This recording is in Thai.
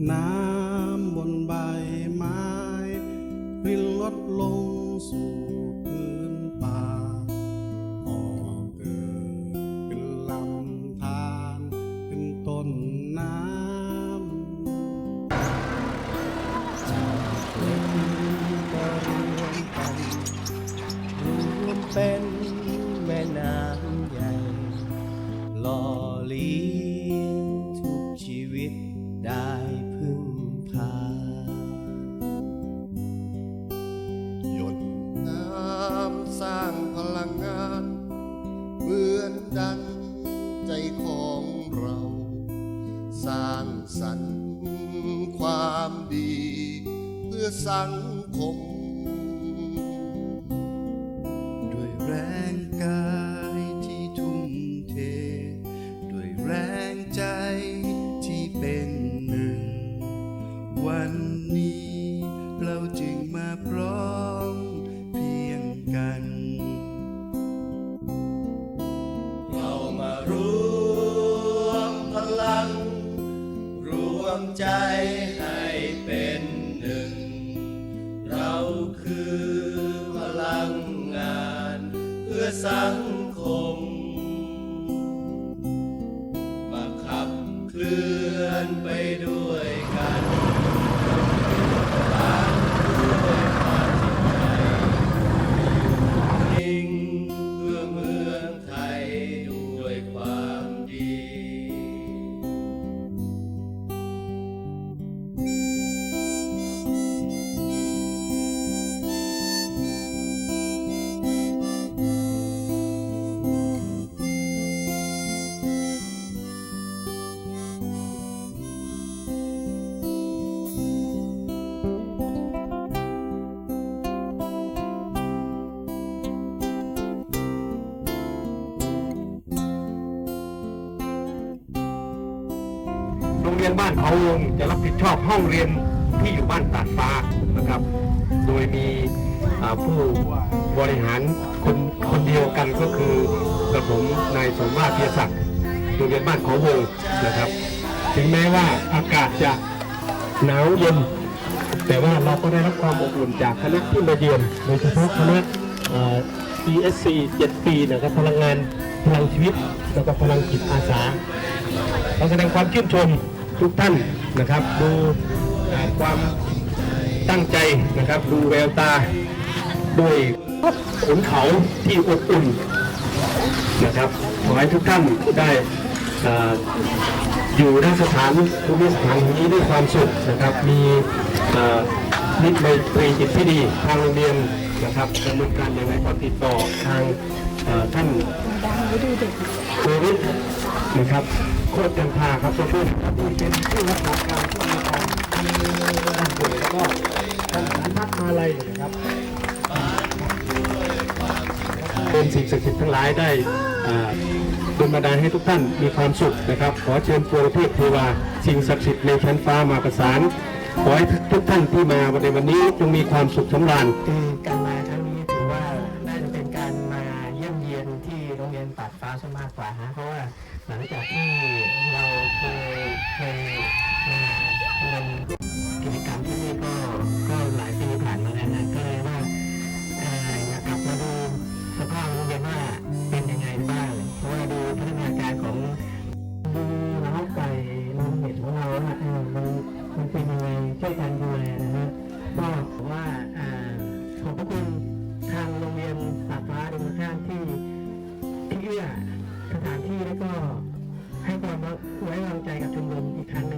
now างสรรความดี เพื่อสังคม ด้วยแรง คือพลังงานเพื่อสังคม มาขับเคลื่อนไปด้วยกัน ยนบ้านเขาวงจะรับผิดชอบห้องเรียนที่อยู่บ้านตาดฟ้านะครับ โดยมีผู้บริหารคนคนเดียวกันก็คือกระผมนายสมมาตรเพียศักดิ์โรงเรียนบ้านเขาวงนะครับ ถึงแม้ว่าอากาศจะหนาวเย็นแต่ว่าเราก็ได้รับความอบอุ่นจากคณะที่มาเยือนโดยเฉพาะคณะ ESC 7 ปีนะครับพลังงานพลังชีวิตแล้วก็พลังจิตอาสาขอแสดงความชื่นชม ทุกท่านนะครับ ดูความตั้งใจนะครับ ดูแววตาด้วยขุนเขาที่อบอุ่นนะครับขอให้ทุกท่านได้ออยู่ในสถานภูมิสถานแห่งนี้ด้วยความสุขนะครับ มีอ่ามิตรไมตรีจิตที่ดีทางโรงเรียนนะครับดำเนินการอย่างไรก็ติดต่อทางท่านโควิดนะครับ โคตรจันทาครับตัวช่วยนครับที่เป็นผู้รักษาการผู้อำนวยการด้านป่วยแล้วก็ทางสารพัดมาลัยนะครับเป็นสิ่งศักดิ์สิทธิ์ทั้งหลายได้ดลบันดาลให้ทุกท่านมีความสุขนะครับ ขอเชิญพวงเทพเทวาสิ่งศักดิ์สิทธิ์ในชั้นฟ้ามาประสาน ขอให้ทุกท่านที่มาในวันนี้จงมีความสุขสำราญการมาครั้งนี้ถือว่า เรียนตัดฟ้าซะมากกว่าฮะเพราะว่าหลังจากที่เราเคยเคยมา เชื่อสถานที่แล้วก็ให้ความไว้วางใจกับชมรมอีกครั้งหนึ่ง